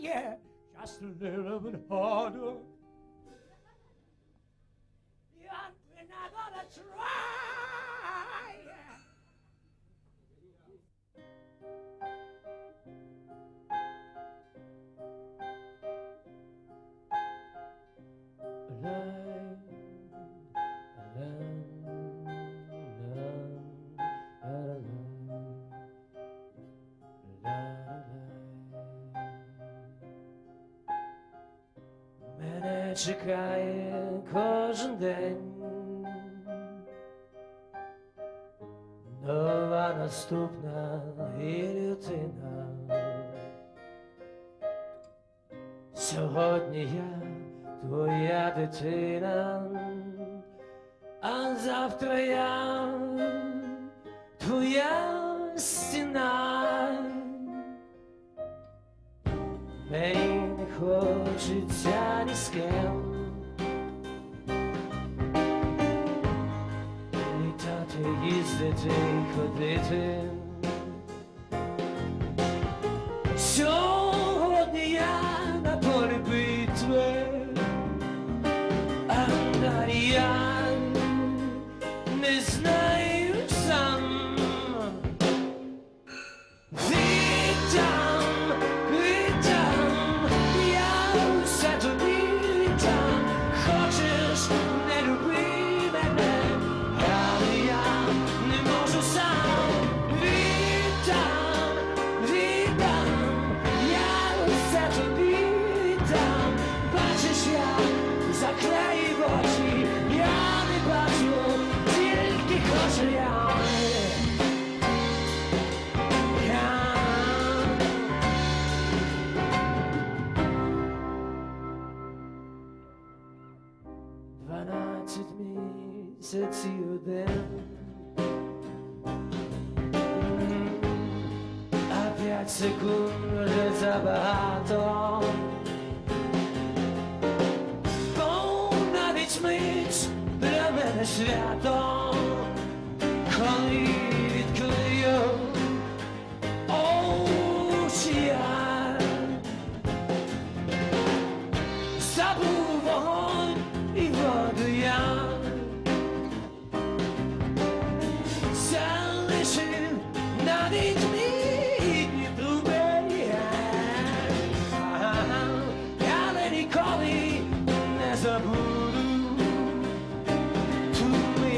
yeah, just a little bit harder. Yeah, we're not gonna try. Yeah. Чекає кожен день. Нова наступна гільотина. Сьогодні я твоя дитина, а завтра я твоя стіна. Мені не хочеться ні з ким Літати, їздити, ходити looked me, said you then. A pięć sekund za bardzo. Ponawić myśl, bramę światą. Kolej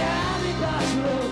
nada.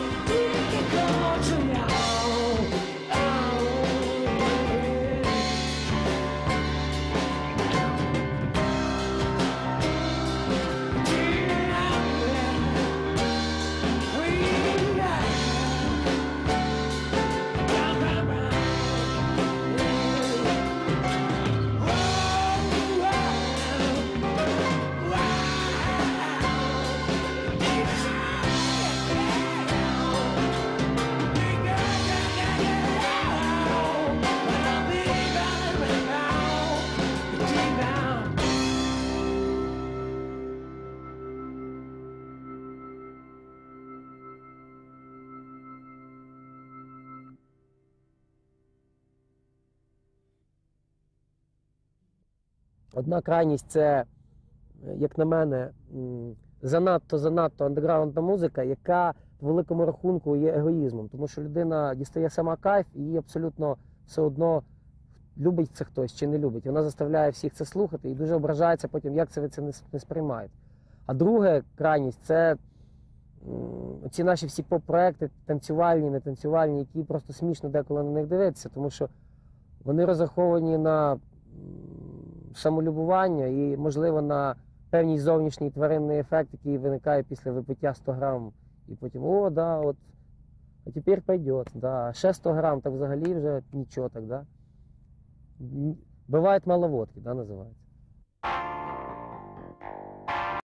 Одна крайність це, як на мене, занадто занадто андеграундна музика, яка по великому рахунку є егоїзмом, тому що людина дістає сама кайф і їй абсолютно все одно любить це хтось чи не любить. Вона заставляє всіх це слухати і дуже ображається потім, як це ви це не, сприймаєте. А друга крайність це ці наші всі поп-проекти, танцювальні, не танцювальні, які просто смішно деколи на них дивитися, тому що вони розраховані на самолюбування і, можливо, на певний зовнішній тваринний ефект, який виникає після випиття 100 грам. І потім, о, да, от, а тепер пойдет, да. Ще 100 грам, так взагалі вже нічого так, да. Бувають маловодки, мало водки, да, називається.